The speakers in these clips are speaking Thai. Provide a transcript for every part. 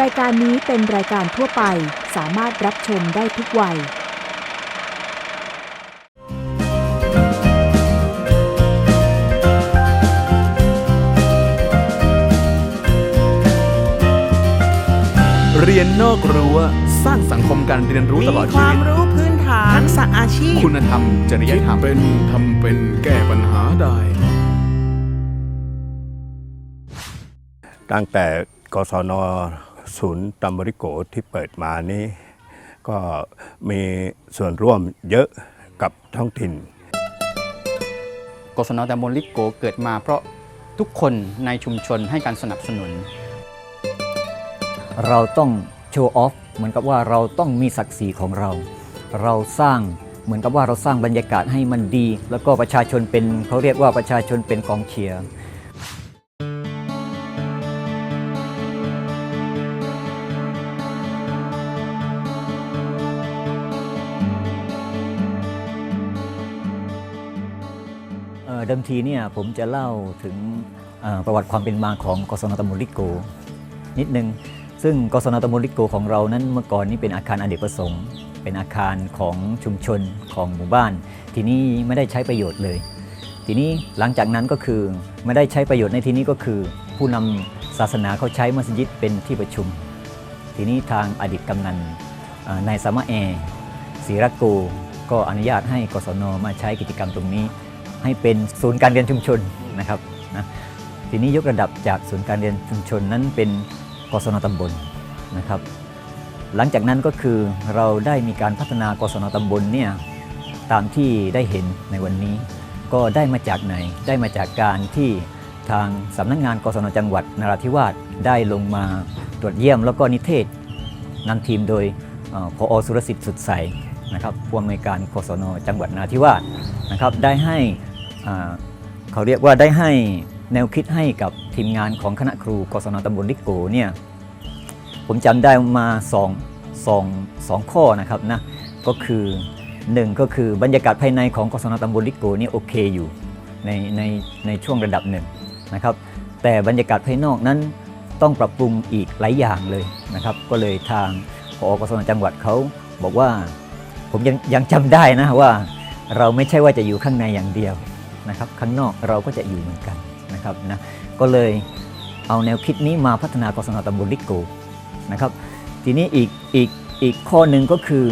รายการนี้เป็นรายการทั่วไปสามารถรับชมได้ทุกวัย เรียนนอกรั้วสร้างสังคมการเรียนรู้ตลอดมีคชีวาวิมตรู้พื้นฐานทักษะอาชีพ คุณธรรม จริยคิดธรรม เป็นทำเป็นแก้ปัญหาได้ ตั้งแต่กศน ศูนย์ตัมบริโกที่เปิดมานี้ ก็มีส่วนร่วมเยอะกับท้องถิ่นกศนตำบลลิโกเกิดมาเพราะทุกคนในชุมชนให้การสนับสนุน เราต้องโชว์ออฟเหมือนกับว่าเราต้องมีศักดิ์ศรีของเรา เราสร้างเหมือนกับว่าเราสร้างบรรยากาศให้มันดี แล้วก็ประชาชนเป็นเขาเรียกว่าประชาชนเป็นกองเชียร์ ดิมทีเนี่ยผมจะเล่าถึงประวัติความเป็นมาของกศนตำบลลิโก นิดนึง ซึ่งกศนตำบลลิโกของเรานั้นเมื่อก่อนนี้เป็นอาคารอเนกประสงค์ เป็นอาคารของชุมชนของหมู่บ้าน ทีนี้ไม่ได้ใช้ประโยชน์เลย ทีนี้หลังจากนั้นก็คือไม่ได้ใช้ประโยชน์ในที่นี้ก็คือ ผู้นำศาสนาเขาใช้มัสยิดเป็นที่ประชุม ทีนี้ทางอดีตกำนันนายสามะแอศรีรักโกก็อนุญาตให้กศนมาใช้กิจกรรมตรงนี้ ให้เป็นศูนย์การเรียนชุมชนนะครับนะทีนี้ยกระดับจากศูนย์การเรียนชุมชนนั้นเป็นกศนตำบลนะครับ หลังจากนั้นก็คือเราได้มีการพัฒนากศนตำบลเนี่ยตามที่ได้เห็นในวันนี้ ก็ได้มาจากไหน ได้มาจากการที่ทางสำนักงานกศนจังหวัดนราธิวาสได้ลงมาตรวจเยี่ยมแล้วก็นิเทศนำทีมโดยเอ่อสุรสิทธิ์สุดใสนะครับผู้อำนวยการกศนจังหวัดนราธิวาสนะครับได้ให้ เขาเรียกว่าได้ให้แนวคิดให้กับทีมงานของคณะครูกศนตำบลลิโกเนี่ยผมจำได้มาสองสองสองข้อนะครับนะก็คือหนึ่งก็คือบรรยากาศภายในของกศนตำบลลิโกนี่โอเคอยู่ในในในช่วงระดับหนึ่งนะครับแต่บรรยากาศภายนอกนั้นต้องปรับปรุงอีกหลายอย่างเลยนะครับก็เลยทางพอกศนจังหวัดเขาบอกว่าผมยังยังจำได้นะว่าเราไม่ใช่ว่าจะอยู่ข้างในอย่างเดียว นะครับข้างนอกเราก็จะอยู่เหมือนกันนะครับนะก็เลยเอาแนวคิดนี้มาพัฒนากศนตำบลลิโกนะครับทีนี้อีกอีกอีกข้อหนึ่งก็คือ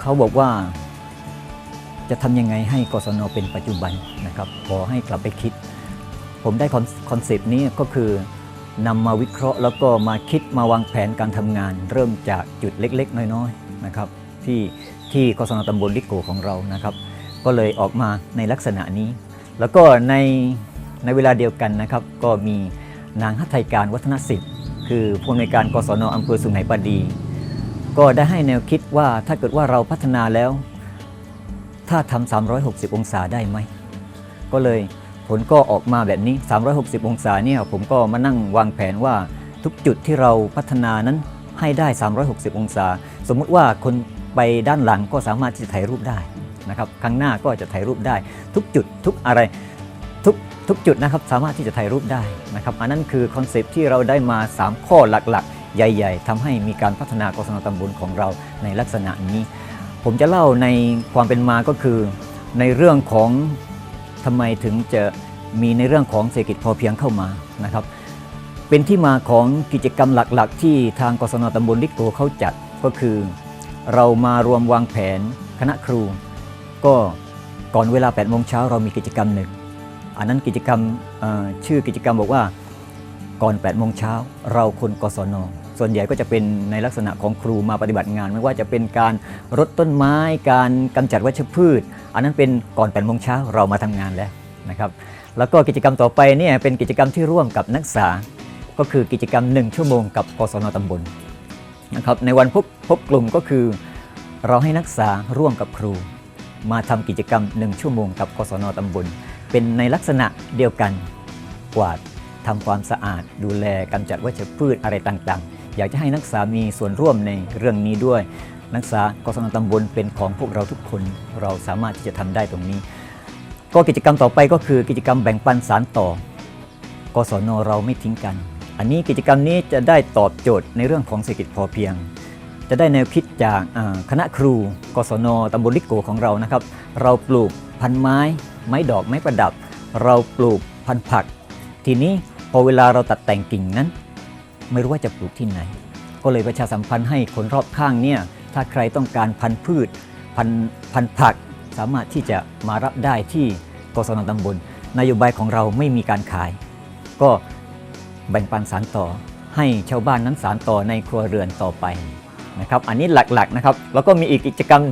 เขาบอกว่าจะทำยังไงให้กศนเป็นปัจจุบันนะครับขอให้กลับไปคิด ผมได้คอนเซปต์นี้ก็คือนำมาวิเคราะห์ แล้วก็มาคิดมาวางแผนการทำงาน เริ่มจากจุดเล็กๆ น้อยๆนะครับที่ที่กศนตำบลลิโกของเรานะครับ ก็เลยออกมาในลักษณะนี้ แล้วก็ในในเวลาเดียวกันนะครับ ก็มีนางฮัทไทยการวัฒนสิทธิ์คือผู้อำนวยการกศนอำเภอสุไหงปดี ก็ได้ให้แนวคิดว่าถ้าเกิดว่าเราพัฒนาแล้ว ถ้าทำ360 องศาได้ไหม ก็เลยผลก็ออกมาแบบนี้ 360 องศาเนี่ยผมก็มานั่งวางแผนว่าทุกจุดที่เราพัฒนานั้นให้ได้ 360 องศา สมมุติว่าคนไปด้านหลังก็สามารถที่จะถ่ายรูปได้ นะครับข้งหน้าก็จะถ่ายรูปได้ ทุกจุดทุกอะไรทุกทุกจุดนะครับสามารถที่จะถ่ายรูปได้นะครับอันนั้นคือคอนเซปที่เราได้มา 3 ข้อหลักๆ ใหญ่ ๆทำให้มีการพัฒนากศนตำบลของเราในลักษณะนี้ ผมจะเล่าในความเป็นมาก็คือในเรื่องของทำไมถึงจะมีในเรื่องของเศรษฐกิจพอเพียงเข้ามานะครับเป็นที่มาของกิจกรรมหลักๆ ที่ทางกศนตำบลลิโกเขาจัดก็คือ เรามารวมวางแผนคณะครู ก็ก่อนเวลา8โมงเช้าเรามีกิจกรรมหนึ่ง อันนั้นกิจกรรมชื่อกิจกรรมบอกว่าก่อน8โมงเช้าเราคนกศนส่วนใหญ่ก็จะเป็นในลักษณะของครูมาปฏิบัติงาน ไม่ว่าจะเป็นการรดต้นไม้ การกำจัดวัชพืช อันนั้นเป็นก่อน8โมงเช้าเรามาทำงานแล้วนะครับ แล้วก็กิจกรรมต่อไปเนี่ยเป็นกิจกรรมที่ร่วมกับนักศึกษา ก็คือกิจกรรม 1 ชั่วโมงกับกศนตำบลนะครับในวันพบพบกลุ่มก็คือ เราให้นักศึกษาร่วมกับครู มาทำกิจกรรม 1 ชั่วโมงกับกศนตำบล เป็นในลักษณะเดียวกันกวาดทำความสะอาด ดูแลกำจัดวัชพืชอะไรต่างๆ อยากจะให้นักศึกษามีส่วนร่วมในเรื่องนี้ด้วย นักศึกษากศนตำบลเป็นของพวกเราทุกคนเราสามารถที่จะทำได้ตรงนี้ ก็กิจกรรมต่อไปก็คือกิจกรรมแบ่งปันสารต่อกศนเราไม่ทิ้งกัน อันนี้กิจกรรมนี้จะได้ตอบโจทย์ในเรื่องของเศรษฐกิจพอเพียง จะได้แนวคิดจากคณะครูกศนตำบลลิโกของเรานะครับ เราปลูกพันไม้ ไม้ดอกไม้ประดับ เราปลูกพันธุ์ผัก ทีนี้พอเวลาเราตัดแต่งกิ่งนั้น ไม่รู้ว่าจะปลูกที่ไหน ก็เลยประชาสัมพันธ์ให้คนรอบข้างเนี่ยถ้าใครต้องการพันธุ์พืชพันธุ์พันผักสามารถที่จะมารับได้ที่กศนตำบลนโยบายของเราไม่มีการขาย ก็แบ่งปันสารต่อให้ชาวบ้านนั้นสารต่อในครัวเรือนต่อไป นะครับอันนี้หลักๆนะครับแล้วก็มีอีกกิจกรรม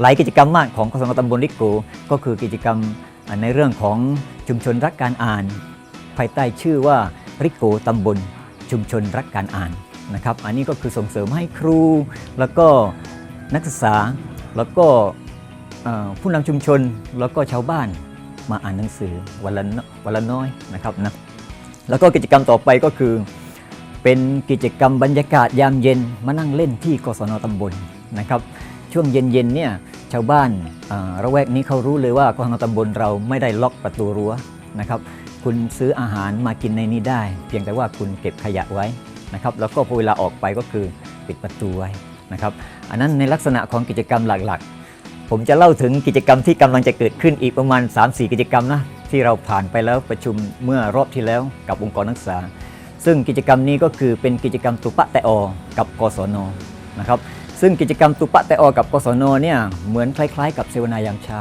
หลายกิจกรรมมากของกศนตำบลลิโกก็คือกิจกรรมในเรื่องของชุมชนรักการอ่าน ภายใต้ชื่อว่าริโกตำบลชุมชนรักการอ่านนะครับอันนี้ก็คือส่งเสริมให้ครู แล้วก็นักศึกษาแล้วก็ผู้นำชุมชนแล้วก็ชาวบ้านมาอ่านหนังสือวันละวันละน้อยนะครับนะแล้วก็กิจกรรมต่อไปก็คือ เป็นกิจกรรมบรรยากาศยามเย็นมานั่งเล่นที่กศนตำบลนะครับช่วงเย็นๆเนี่ยชาวบ้านระแวกนี้เขารู้เลยว่ากศนตำบลเราไม่ได้ล็อกประตูรั้วนะครับคุณซื้ออาหารมากินในนี้ได้ เพียงแต่ว่าคุณเก็บขยะไว้นะครับแล้วก็พอเวลาออกไปก็คือปิดประตูไว้นะครับอันนั้นในลักษณะของกิจกรรมหลักๆ ผมจะเล่าถึงกิจกรรมที่กำลังจะเกิดขึ้นอีกประมาณ 3-4 กิจกรรมนะที่เราผ่านไปแล้วประชุมเมื่อรอบที่แล้วกับองค์กรนักศึกษา ซึ่งกิจกรรมนี้ก็คือเป็นกิจกรรมตุปะแตะอกับกศนนะครับซึ่งกิจกรรมตุปะแตะอกับกศนเนี่ยเหมือนคล้ายๆ กับเสวนายามเช้า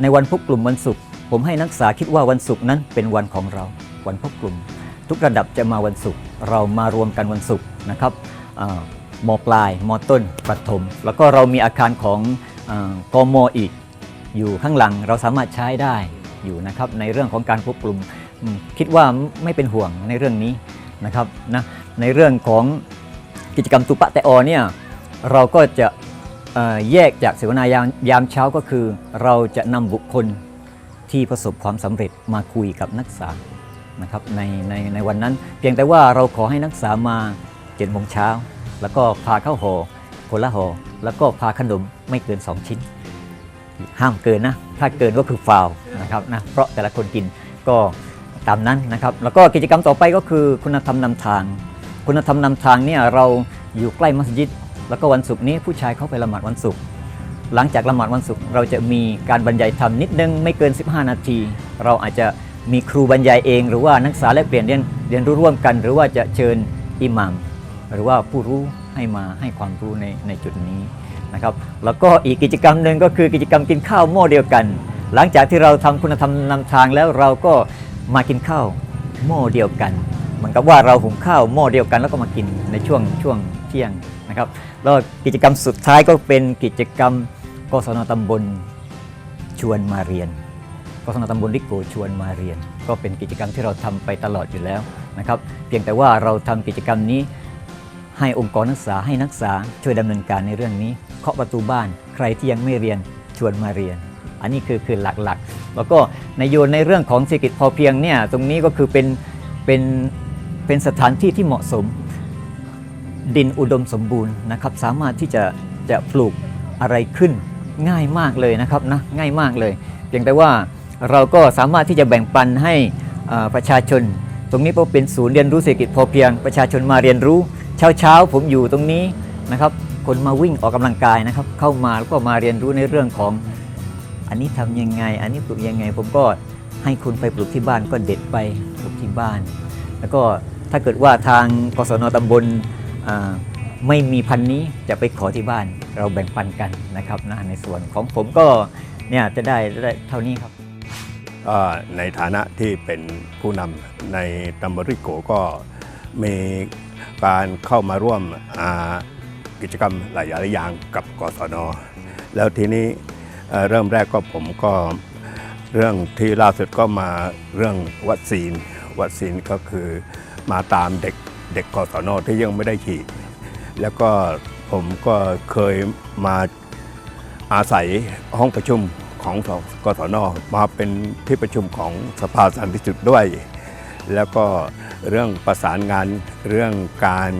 ในวันพบกลุ่มวันศุกร์ผมให้นักศึกษาคิดว่าวันศุกร์นั้นเป็นวันของเรา วันพบกลุ่ม ทุกระดับจะมาวันศุกร์เรามารวมกันวันศุกร์นะครับอ่ามปลายมต้นประถม แล้วก็เรามีอาคารของกมอีก อยู่ข้างหลังเราสามารถใช้ได้อยู่นะครับในเรื่องของการพบกลุ่มคิดว่าไม่เป็นห่วงในเรื่องนี้ นะครับนะในเรื่องของกิจกรรมตุปะแตะอเนี่ยเราก็จะแยกจากเสวนายามยามเช้าก็คือ เราจะนำบุคคลที่ประสบความสำเร็จมาคุยกับนักศึกษานะครับในในในวันนั้น เพียงแต่ว่าเราขอให้นักศึกษามาเจ็ดโมงเช้า แล้วก็พาเข้าวหอคนละหอแล้วก็พาขนมไม่เกิน 2 ชิ้น ห้ามเกินนะ ถ้าเกินก็คือฟาวนะครับนะเพราะแต่ละคนกินก็ ตามนั้นนะครับ แล้วก็กิจกรรมต่อไปก็คือคุณธรรมนำทาง คุณธรรมนำทางเนี่ยเราอยู่ใกล้มัสยิด แล้วก็วันศุกร์นี้ผู้ชายเข้าไปละหมาดวันศุกร์หลังจากละหมาดวันศุกร์เราจะมีการบรรยายธรรมนิดนึงไม่เกิน 15 นาที เราอาจจะมีครูบรรยายเอง หรือว่านักศึกษาแลกเปลี่ยนเรียนเรียนรู้ร่วมกัน หรือว่าจะเชิญอิหมัมหรือว่าผู้รู้ให้มาให้ความรู้ในในจุดนี้นะครับแล้วก็อีกกิจกรรมหนึ่งก็คือกิจกรรมกินข้าวหม้อเดียวกัน หลังจากที่เราทำคุณธรรมนำทางแล้วเราก็ มากินข้าวหม้อเดียวกันเหมือนกับว่าเราหุงข้าวหม้อเดียวกัน แล้วก็มากินในช่วงช่วงเที่ยงนะครับแล้วกิจกรรมสุดท้ายก็เป็นกิจกรรมกศนตำบลชวนมาเรียนกศนตำบลลิโกชวนมาเรียน ก็เป็นกิจกรรมที่เราทำไปตลอดอยู่แล้วนะครับเพียงแต่ว่าเราทำกิจกรรมนี้ให้องค์กรนักศึกษาให้นักศึกษาช่วยดำเนินการในเรื่องนี้ เคาะประตูบ้านใครที่ยังไม่เรียนชวนมาเรียน อันนี้คือคือหลักๆ แล้วก็ในโยนในเรื่องของเศรษฐกิจพอเพียงเนี่ยตรงนี้ก็คือเป็นเป็นเป็นสถานที่ที่เหมาะสมดินอุดมสมบูรณ์นะครับ สามารถที่จะจะปลูกอะไรขึ้นง่ายมากเลยนะครับนะง่ายมากเลยเพียงแต่ว่าเราก็สามารถที่จะแบ่งปันให้ประชาชน ตรงนี้ก็เป็นศูนย์เรียนรู้เศรษฐกิจพอเพียง ประชาชนมาเรียนรู้เช้าเช้าผมอยู่ตรงนี้นะครับ คนมาวิ่งออกกำลังกายนะครับ เข้ามาแล้วก็มาเรียนรู้ในเรื่องของ อันนี้ทำยังไง อันนี้ปลูกยังไง ผมก็ให้คุณไปปลูกที่บ้านก็เด็ดไปปลูกที่บ้าน แล้วก็ถ้าเกิดว่าทางกศนตำบลไม่มีพันธุ์นี้จะไปขอที่บ้านเราแบ่งปันกันนะครับนะในส่วนของผมก็เนี่ยจะได้เท่านี้ครับก็ในฐานะที่เป็นผู้นำในตัมบริโกก็มีการเข้ามาร่วมกิจกรรมหลายอย่างกับกศนแล้วทีนี้ เอ่อเริ่มแรกก็ผมก็เรื่องที่ล่าสุดก็มาเรื่องวัคซีนวัคซีนก็คือมาตามเด็กเด็กกศนที่ยังไม่ได้ฉีด แล้วก็ผมก็เคยมาอาศัยห้องประชุมของกศนมาเป็นที่ประชุมของสภาสันติสุขด้วย แล้วก็เรื่องประสานงานเรื่องการ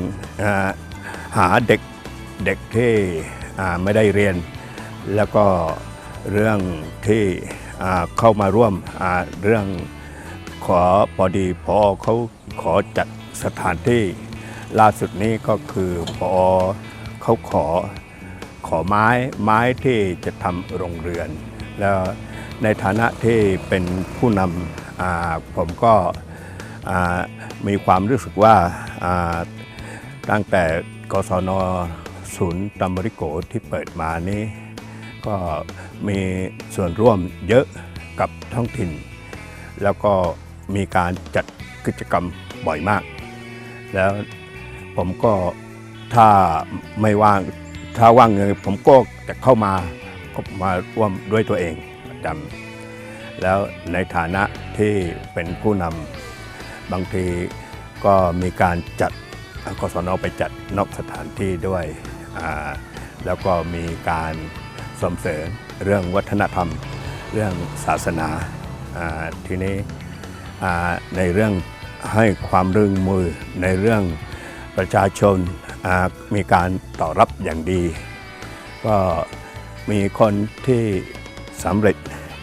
หาเด็กเด็กที่ไม่ได้เรียน แล้วก็ เรื่องที่เข้ามาร่วมเรื่องขอพอดีพอเขาขอจัดสถานที่ล่าสุดนี้ก็คือพอเขาขอขอไม้ไม้ที่จะทำโรงเรือน แล้วในฐานะที่เป็นผู้นำผมก็มีความรู้สึกว่าอ่าตั้งแต่กศนศูนย์ตัมบริโกที่เปิดมานี้ ก็มีส่วนร่วมเยอะกับท้องถิ่น แล้วก็มีการจัดกิจกรรมบ่อยมาก แล้วผมก็ถ้าไม่ว่างถ้าว่างเงินผมก็จะเข้ามาก็มาร่วมด้วยตัวเองประจำแล้วในฐานะที่เป็นผู้นำบางทีก็มีการจัดกศนไปจัดนอกสถานที่ด้วย แล้วก็มีการ ส่งเสริมเรื่องวัฒนธรรม เรื่องศาสนาทีนี้ในเรื่องให้ความร่วมมือในเรื่องประชาชนมีการตอบรับอย่างดี ก็มีคนที่สำเร็จ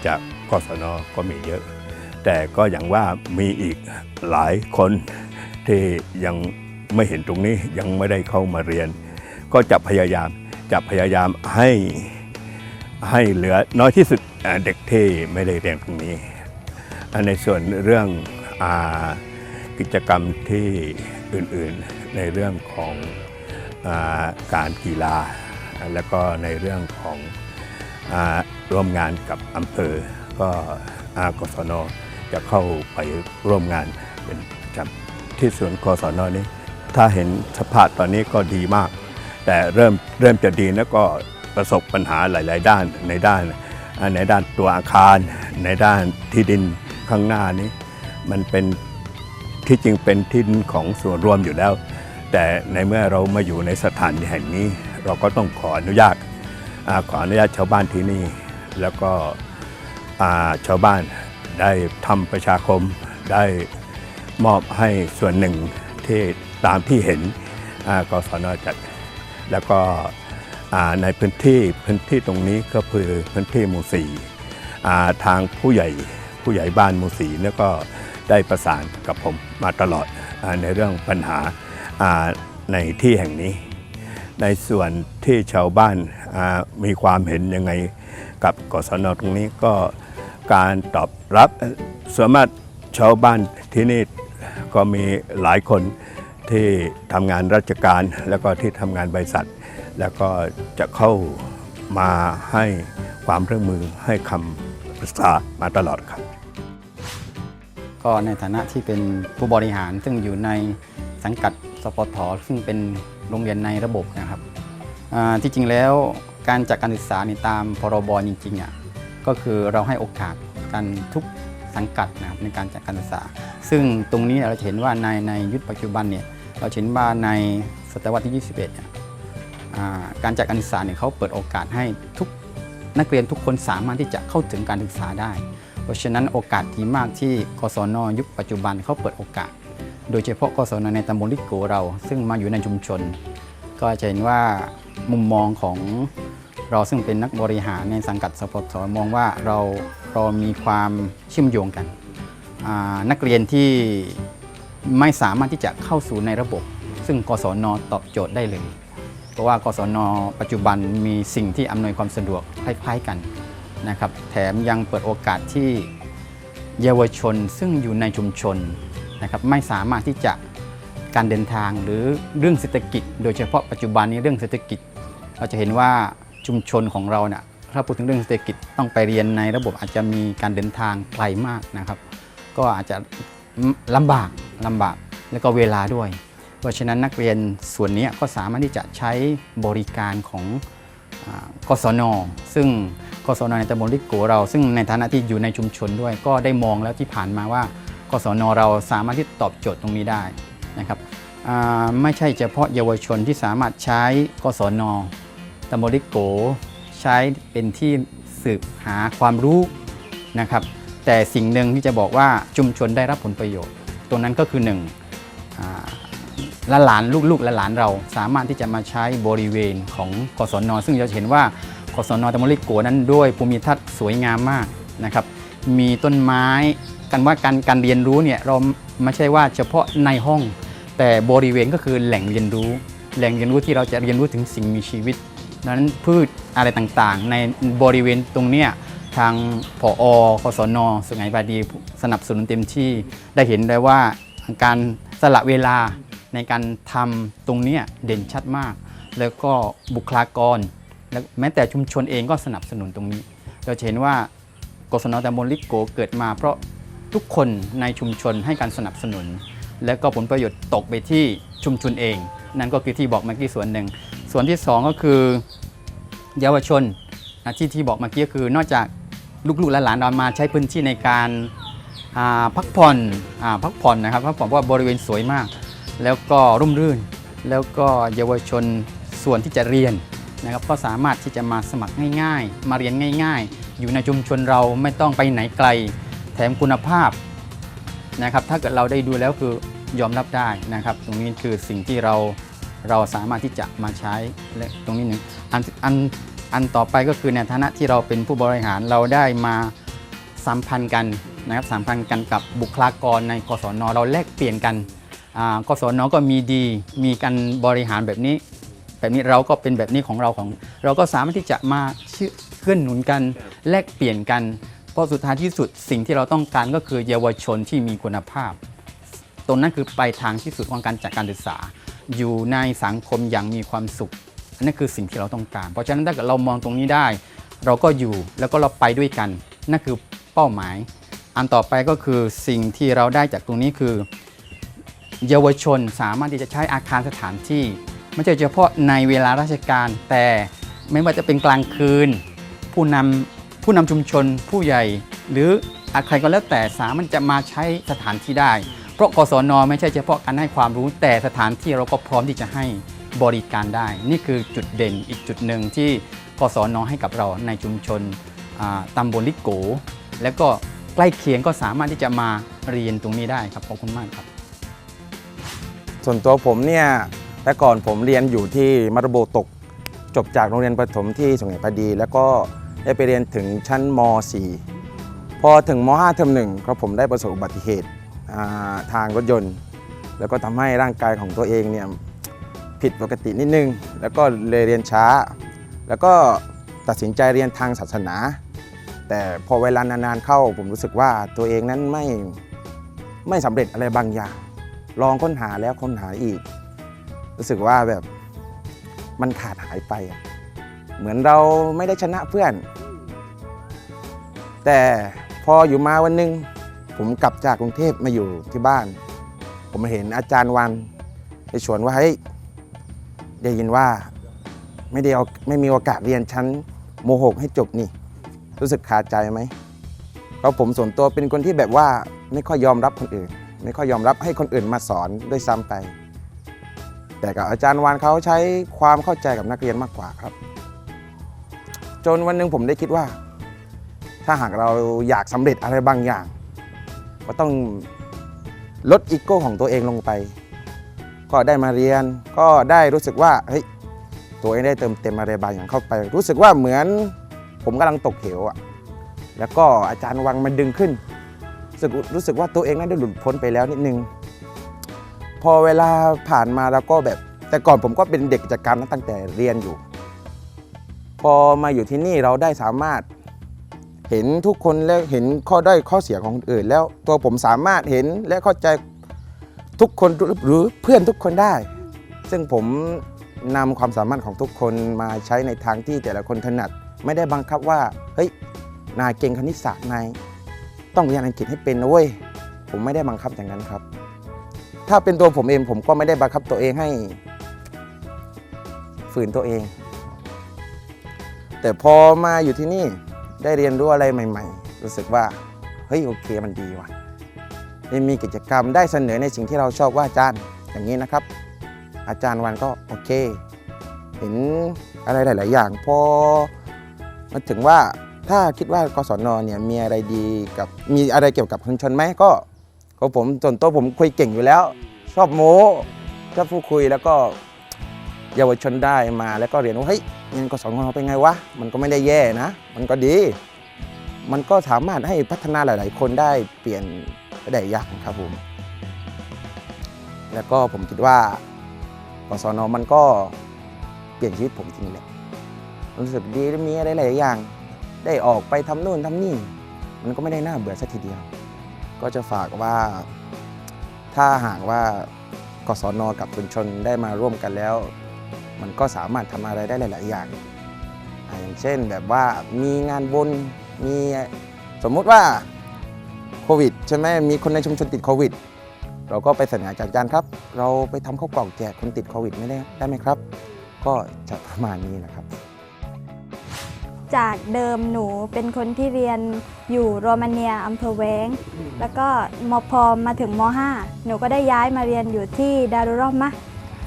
จากกศนก็มีเยอะ แต่ก็อย่างว่ามีอีกหลายคนที่ยังไม่เห็นตรงนี้ยังไม่ได้เข้ามาเรียน ก็จะพยายามจะพยายามให้ ให้เหลือน้อยที่สุดเด็กที่ไม่ได้เรียนตรงนี้ ในส่วนเรื่องอกิจกรรมที่อื่นๆในเรื่องของอการกีฬา แล้วก็ในเรื่องของอร่วมงานกับอำเภอ ก็อากศนจะเข้าไปร่วมงานเป็นประจำที่ส่วนกศนนี้ ถ้าเห็นสภาพตอนนี้ก็ดีมาก แต่เริ่มเริ่มจะดีแล้วก็ ประสบปัญหาหลาย ๆ ด้านในด้านในด้านตัวอาคาร ในด้านที่ดินข้างหน้านี้ มันเป็นที่จริงเป็นที่ดินของส่วนรวมอยู่แล้ว แต่ในเมื่อเรามาอยู่ในสถานที่แห่งนี้ เราก็ต้องขออนุญาตขออนุญาตชาวบ้านที่นี่ แล้วก็ชาวบ้านได้ทำประชาคมได้มอบให้ส่วนหนึ่งที่ตามที่เห็นกศนจัดแล้วก็ ในพื้นที่พื้นที่ตรงนี้ก็คือพื้นที่หมู่สี่ทางผู้ใหญ่ผู้ใหญ่บ้านหมู่สี่เนี่ยก็ได้ประสานกับผมมาตลอดอในเรื่องปัญหาในที่แห่งนี้ ในส่วนที่ชาวบ้านมีความเห็นยังไงกับกศนตรงนี้ก็การตอบรับส่วนมากชาวบ้านที่นี่ก็มีหลายคนที่ทำงานราชการแล้วก็ที่ทำงานบริษัท แล้วก็จะเข้ามาให้ความร่วมมือให้คำปรึกษามาตลอดครับ ก็ในฐานะที่เป็นผู้บริหารซึ่งอยู่ในสังกัดสปทซึ่งเป็นโรงเรียนในระบบนะครับที่จริงแล้วการจัดการศึกษาในตามพรบจริงๆอะก็คือเราให้โอกาสกันทุกสังกัดนะครับในการจัดการศึกษา ซึ่งตรงนี้เราจะเห็นว่าในในยุคปัจจุบันเนี่ยเราเห็นว่าในศตวรรษที่ 21เนี่ยอ่า การจัดการศึกษาเนี่ยเขาเปิดโอกาสให้ทุกนักเรียนทุกคนสามารถที่จะเข้าถึงการศึกษาได้ เพราะฉะนั้นโอกาสดีมากที่กศนยุคปัจจุบันเขาเปิดโอกาส โดยเฉพาะกศนในตำบลลิโกเรา ซึ่งมาอยู่ในชุมชน ก็จะเห็นว่ามุมมองของเราซึ่งเป็นนักบริหารในสังกัดสปทมองว่าเราเรามีความเชื่อมโยงกันนักเรียนที่ไม่สามารถที่จะเข้าสู่ในระบบ ซึ่งกศนตอบโจทย์ได้เลย เพราะว่ากศนปัจจุบันมีสิ่งที่อำนวยความสะดวกคล้ายๆกันนะครับ แถมยังเปิดโอกาสที่เยาวชนซึ่งอยู่ในชุมชนนะครับไม่สามารถที่จะการเดินทางหรือเรื่องเศรษฐกิจ โดยเฉพาะปัจจุบันนี้เรื่องเศรษฐกิจ เราจะเห็นว่าชุมชนของเราเนี่ยถ้าพูดถึงเรื่องเศรษฐกิจต้องไปเรียนในระบบอาจจะมีการเดินทางไกลมากนะครับ ก็อาจจะลำบากลำบากแล้วก็เวลาด้วย เพราะฉะนั้นนักเรียนส่วนนี้ก็สามารถที่จะใช้บริการของอ่ากศน ซึ่งกศนในตำบลลิโกเรา ซึ่งในฐานะที่อยู่ในชุมชนด้วย ก็ได้มองแล้วที่ผ่านมาว่ากศนเราสามารถที่ตอบโจทย์ตรงนี้ได้นะครับไม่ใช่เฉพาะเยาวชนที่สามารถใช้กศนตำบลลิโก ใช้เป็นที่สืบหาความรู้นะครับแต่สิ่งหนึ่งที่จะบอกว่าชุมชนได้รับผลประโยชน์ ตรงนั้นก็คือหนึ่ง และหลานลูกๆและหลานเราสามารถที่จะมาใช้บริเวณของกศน ซึ่งเราจะเห็นว่ากศนตะมลิโกนั้นด้วยภูมิทัศน์สวยงามมากนะครับมีต้นไม้กันว่าการการเรียนรู้เนี่ยเราไม่ใช่ว่าเฉพาะในห้อง แต่บริเวณก็คือแหล่งเรียนรู้ แหล่งเรียนรู้ที่เราจะเรียนรู้ถึงสิ่งมีชีวิตดังนั้นพืชอะไรต่างๆ ในบริเวณตรงเนี้ยทางผอคสนสุไหงบาดีสนับสนุนเต็มที่ได้เห็นได้ว่าการสละเวลา ในการทำตรงนี้เด่นชัดมาก แล้วก็บุคลากร และแม้แต่ชุมชนเองก็สนับสนุนตรงนี้ เราเห็นว่ากศนตำบลลิโกเกิดมา เพราะทุกคนในชุมชนให้การสนับสนุน และก็ผลประโยชน์ตกไปที่ชุมชนเอง นั่นก็คือที่บอกเมื่อกี้ส่วนหนึ่ง ส่วนที่สองก็คือเยาวชนที่ที่บอกเมื่อกี้ก็คือนอกจากลูกๆและหลานเรามาใช้พื้นที่ในการพักผ่อนอพักผ่อนนะครับพักผ่อนเพราะว่าบริเวณสวยมาก แล้วก็ร่มรื่น แล้วก็เยาวชนส่วนที่จะเรียนนะครับก็สามารถที่จะมาสมัครง่าย ๆ มาเรียนง่าย ๆ อยู่ในชุมชนเราไม่ต้องไปไหนไกล แถมคุณภาพนะครับถ้าเกิดเราได้ดูแล้วคือยอมรับได้นะครับ ตรงนี้คือสิ่งที่เราเราสามารถที่จะมาใช้และตรงนี้หนึ่งอันอันอันต่อไปก็คือในฐานะที่เราเป็นผู้บริหารเราได้มาสัมพันธ์กันนะครับสัมพันธ์กันกับบุคลากรในกศนเราแลกเปลี่ยนกัน กศนก็มีดี มีการบริหารแบบนี้ แบบนี้เราก็เป็นแบบนี้ของเราของ เราก็สามารถที่จะมาเชื่อเกื้อนหนุนกันแลกเปลี่ยนกัน เพราะสุดท้ายที่สุดสิ่งที่เราต้องการก็คือเยาวชนที่มีคุณภาพ ตรงนั้นคือปลายทางที่สุดของการจัดการศึกษา อยู่ในสังคมอย่างมีความสุขอันนั้นคือสิ่งที่เราต้องการ เพราะฉะนั้นถ้าเกิดเรามองตรงนี้ได้ เราก็อยู่แล้วก็เราไปด้วยกัน นั่นคือเป้าหมาย อันต่อไปก็คือสิ่งที่เราได้จากตรงนี้คือ เยาวชนสามารถที่จะใช้อาคารสถานที่ไม่ใช่เฉพาะในเวลาราชการ แต่ไม่ว่าจะเป็นกลางคืน ผู้นำผู้นำชุมชนผู้ใหญ่ หรืออาใครก็แล้วแต่สามารถจะมาใช้สถานที่ได้ เพราะกศนไม่ใช่เฉพาะการให้ความรู้ แต่สถานที่เราก็พร้อมที่จะให้บริการได้ นี่คือจุดเด่นอีกจุดหนึ่งที่กศนให้กับเราในชุมชนตำบลลิโก แล้วก็ใกล้เคียงก็สามารถที่จะมาเรียนตรงนี้ได้ครับขอบคุณมากครับ ส่วนตัวผมเนี่ยแต่ก่อนผมเรียนอยู่ที่มัตโบตก จบจากโรงเรียนประถมที่สงขลาพดี แล้วก็ได้ไปเรียนถึงชั้นม .4 พอถึงม .5 เทอมหนึ่งก็ผมได้ประสบอุบัติเหตุทางรถยนต์ แล้วก็ทำให้ร่างกายของตัวเองเนี่ยผิดปกตินิดนึง แล้วก็เลยเรียนช้า แล้วก็ตัดสินใจเรียนทางศาสนา แต่พอเวลานานๆเข้าผมรู้สึกว่าตัวเองนั้นไม่ไม่สำเร็จอะไรบางอย่าง ลองค้นหาแล้วค้นหาอีก รู้สึกว่าแบบมันขาดหายไปเหมือนเราไม่ได้ชนะเพื่อน แต่พออยู่มาวันหนึง ผมกลับจากกรุงเทพมาอยู่ที่บ้าน ผมเห็นอาจารย์วันไปชวนว่าเฮ้ยได้ยินว่าไม่ได้เอาไม่มีโอกาสเรียนชั้นโมหกให้จบนี่ รู้สึกขาดใจไหมเพราะผมส่วนตัวเป็นคนที่แบบว่าไม่ค่อยยอมรับคนอื่น ไม่ค่อยยอมรับให้คนอื่นมาสอนด้วยซ้ำไป แต่กับอาจารย์วานเขาใช้ความเข้าใจกับนักเรียนมากกว่าครับ จนวันหนึ่งผมได้คิดว่า ถ้าหากเราอยากสำเร็จอะไรบางอย่าง ก็ต้องลดอีโก้ของตัวเองลงไป ก็ได้มาเรียนก็ได้รู้สึกว่าเฮ้ยตัวเองได้เติมเต็มอะไรบางอย่างเข้าไป รู้สึกว่าเหมือนผมกำลังตกเหวอะแล้วก็อาจารย์วังมันดึงขึ้น รู้สึกรู้สึกว่าตัวเองนั้นได้หลุดพ้นไปแล้วนิดนึง พอเวลาผ่านมาแล้วก็แบบ แต่ก่อนผมก็เป็นเด็กกิจกรรมตั้งแต่เรียนอยู่ พอมาอยู่ที่นี่เราได้สามารถเห็นทุกคนและเห็นข้อด้อยข้อเสียของคนอื่น แล้วตัวผมสามารถเห็นและเข้าใจทุกคนหรือเพื่อนทุกคนได้ ซึ่งผมนำความสามารถของทุกคนมาใช้ในทางที่แต่ละคนถนัด ไม่ได้บังคับว่า เฮ้ย นายเก่งคณิตศาสตร์นาย ต้องเรียนอังกฤษให้เป็นนะเว้ยผมไม่ได้บังคับอย่างนั้นครับ ถ้าเป็นตัวผมเองผมก็ไม่ได้บังคับตัวเองให้ ฝืนตัวเอง แต่พอมาอยู่ที่นี่ได้เรียนรู้อะไรใหม่ ๆ รู้สึกว่าเฮ้ยโอเคมันดีว่ะได้มีกิจกรรมได้เสนอในสิ่งที่เราชอบว่าอาจารย์อย่างนี้นะครับ อาจารย์วันก็โอเค เห็นอะไรหลาย ๆ อย่างพอมาถึงว่า ถ้าคิดว่ากศนเนี่ยมีอะไรดีกับมีอะไรเกี่ยวกับชุมชนไหมก็ก็ผมส่วนตัวผมคุยเก่งอยู่แล้ว ชอบโม้ชอบพูดคุยแล้วก็เยาวชนได้มาแล้วก็เรียนว่าเฮ้ยเรียนกศนของเราเป็นไงวะมันก็ไม่ได้แย่นะ มันก็ดี มันก็สามารถให้พัฒนาหลาย ๆ คนได้เปลี่ยนได้ยางครับผมแล้วก็ผมคิดว่ากศนมันก็เปลี่ยนชีวิตผมจริงแหละรู้สึกดีมีอะไรหลายอย่าง ได้ออกไปทำโน่นทำนี่ มันก็ไม่ได้น่าเบื่อสักทีเดียว ก็จะฝากว่าถ้าหากว่ากศนกับชุมชนได้มาร่วมกันแล้ว มันก็สามารถทำอะไรได้หลาย ๆ อย่าง อย่างเช่นแบบว่ามีงานบุญมีสมมุติว่าโควิดใช่ไหมมีคนในชุมชนติดโควิด เราก็ไปเสนอจากอาจารย์ครับ เราไปทำข้าวกล่องแจกคนติดโควิดไม่ได้ได้ไหมครับ ก็จะประมาณนี้นะครับ จากเดิมหนูเป็นคนที่เรียนอยู่โรมาเนียอำเภอแว้งแล้วก็มพอมาถึงม .5 หนูก็ได้ย้ายมาเรียนอยู่ที่ดารุรอมมะ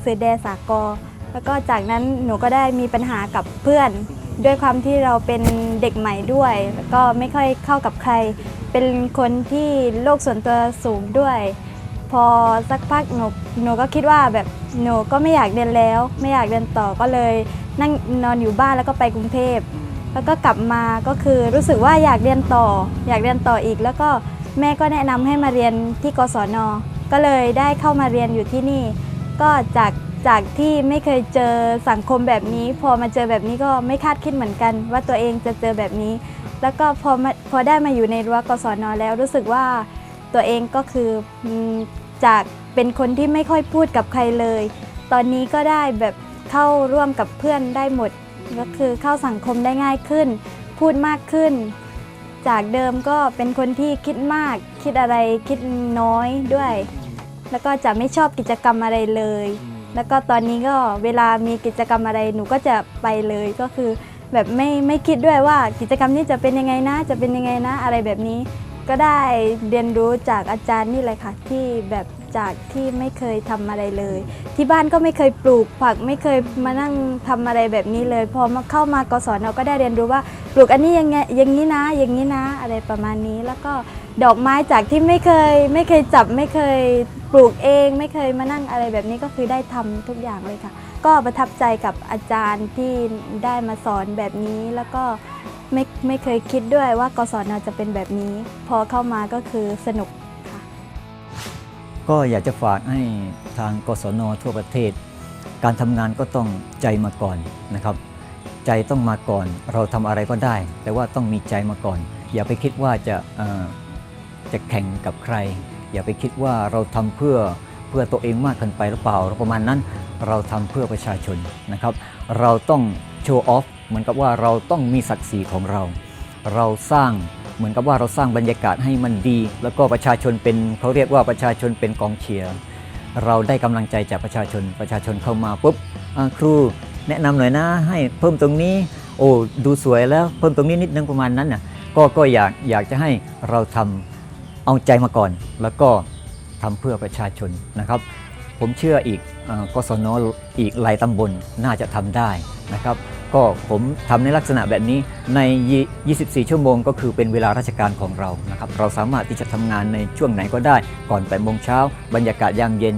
สือแดสากอ แล้วก็จากนั้นหนูก็ได้มีปัญหากับเพื่อน ด้วยความที่เราเป็นเด็กใหม่ด้วย แล้วก็ไม่ค่อยเข้ากับใคร เป็นคนที่โลกส่วนตัวสูงด้วย พอสักพักหนูหนูก็คิดว่าแบบหนูก็ไม่อยากเรียนแล้ว ไม่อยากเรียนต่อก็เลยนั่งนอนอยู่บ้านแล้วก็ไปกรุงเทพ แล้วก็กลับมาก็คือรู้สึกว่าอยากเรียนต่อ อยากเรียนต่ออีก แล้วก็แม่ก็แนะนำให้มาเรียนที่กศน ก็เลยได้เข้ามาเรียนอยู่ที่นี่ ก็จากจากที่ไม่เคยเจอสังคมแบบนี้ พอมาเจอแบบนี้ก็ไม่คาดคิดเหมือนกัน ว่าตัวเองจะเจอแบบนี้ แล้วก็พอมาพอได้มาอยู่ในรั้วกศนแล้วรู้สึกว่าตัวเองก็คือจากเป็นคนที่ไม่ค่อยพูดกับใครเลย ตอนนี้ก็ได้แบบเข้าร่วมกับเพื่อนได้หมด ก็คือเข้าสังคมได้ง่ายขึ้น พูดมากขึ้น จากเดิมก็เป็นคนที่คิดมาก คิดอะไรคิดน้อยด้วย แล้วก็จะไม่ชอบกิจกรรมอะไรเลย แล้วก็ตอนนี้ก็เวลามีกิจกรรมอะไรหนูก็จะไปเลยก็คือแบบไม่ไม่คิดด้วยว่ากิจกรรมนี้จะเป็นยังไงนะ จะเป็นยังไงนะอะไรแบบนี้ ก็ได้เรียนรู้จากอาจารย์นี่เลยค่ะที่แบบ จากที่ไม่เคยทำอะไรเลย ที่บ้านก็ไม่เคยปลูกผักไม่เคยมานั่งทำอะไรแบบนี้เลย พอมาเข้ามากศนก็ได้เรียนรู้ว่าปลูกอันนี้ยังไงอย่างนี้นะ อย่างนี้นะ อะไรประมาณนี้แล้วก็ดอกไม้จากที่ไม่เคย ไม่เคยจับไม่เคยปลูกเอง ไม่เคยมานั่งอะไรแบบนี้ก็คือได้ทำทุกอย่างเลยค่ะ ก็ประทับใจกับอาจารย์ที่ได้มาสอนแบบนี้แล้วก็ไม่ไม่เคยคิดด้วยว่ากศนจะเป็นแบบนี้ พอเข้ามาก็คือสนุก ก็อยากจะฝากให้ทางกศนทั่วประเทศ การทำงานก็ต้องใจมาก่อนนะครับ ใจต้องมาก่อน เราทำอะไรก็ได้ แต่ว่าต้องมีใจมาก่อน อย่าไปคิดว่าจะจะแข่งกับใคร อย่าไปคิดว่าเราทำเพื่อเพื่อตัวเองมากเกินไปหรือเปล่าประมาณนั้นเราทำเพื่อประชาชนนะครับ เราต้องโชว์ออฟเหมือนกับว่าเราต้องมีศักดิ์ศรีของเรา เราสร้าง เหมือนกับว่าเราสร้างบรรยากาศให้มันดี แล้วก็ประชาชนเป็นเขาเรียกว่าประชาชนเป็นกองเชียร์เราได้กำลังใจจากประชาชนประชาชนเข้ามาปุ๊บครูแนะนำหน่อยนะให้เพิ่มตรงนี้ โอ้ดูสวยแล้วเพิ่มตรงนี้นิดนึงประมาณนั้นน่ะก็ก็อยากอยากจะให้เราทำเอาใจมาก่อน แล้วก็ทำเพื่อประชาชนนะครับ ผมเชื่ออีกอกศนอีกหลายตำบลน่าจะทำได้นะครับ ก็ผมทำในลักษณะแบบนี้ใน 24 ชั่วโมง ก็คือเป็นเวลาราชการของเรานะครับเราสามารถที่จะทำงานในช่วงไหนก็ได้ก่อน8โมงเช้าบรรยากาศยามเย็น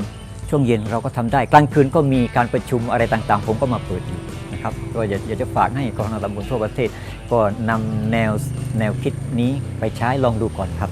ช่วงเย็นเราก็ทำได้กลางคืนก็มีการประชุมอะไรต่างๆ ผมก็มาเปิดอยู่นะครับก็อยากจะฝากให้กองทัพตำบลทั่วประเทศ ก็นำแนวแนวคิดนี้ไปใช้ลองดูก่อนครับ